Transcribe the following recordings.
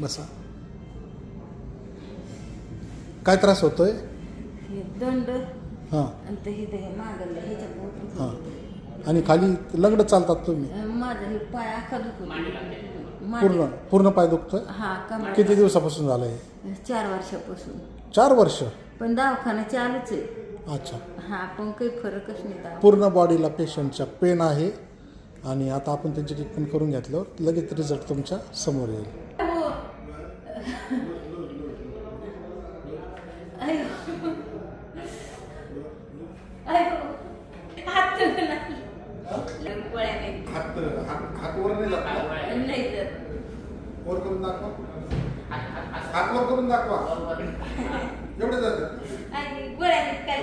बसा. काय त्रास होतोय? हे दंड हां. हे हां आणि खाली लगड चालतात तुम्ही? माझं हे पाय अख्खा दुखत पूर्ण पूर्ण पाय दुखतोय? हा किती दिवसापासून झालं आहे चार वर्षापासून. चार वर्ष? पण दवाखाना चालूच आहे. अच्छा. हा पण काही फरकच नाही पूर्ण बॉडीला पेशंटच्या पेन आहे आणि आता आपण त्यांची ट्रीटमेंट करून घेतल्यावर लगेच रिझल्ट तुमच्यासमोर येईल. हात नाही गोळ्या नाही. हात वर नाही वर करून दाखवा. हात वर करून दाखवा. एवढे जातं. आणि गोळ्या नाही काय?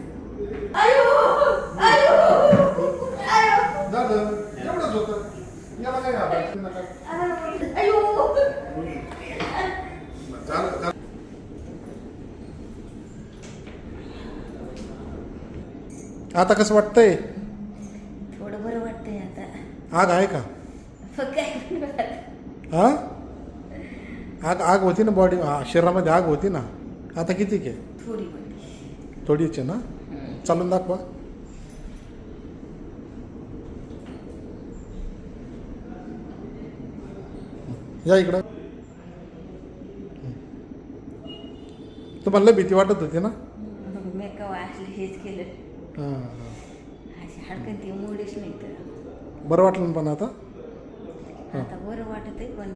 झालं एवढंच होतं. याला काय घाबरायचं? नका. आता कसं वाटतंय? थोडं बरं वाटतंय आता. आग आहे का? हा? आग आग होती ना बॉडी शरीरामध्ये आग होती ना? आता किती के? थोडी वाटते थोडीच आहे ना? चालून दाखवा. या इकडं. तुम्हाला भीती वाटत होती ना? मी कवा असलं हेच केलं. हां हां. अशी हडकन ती मोडीच नाही तर. बरं वाटलं ना पण आता? आता बरं वाटत आहे पण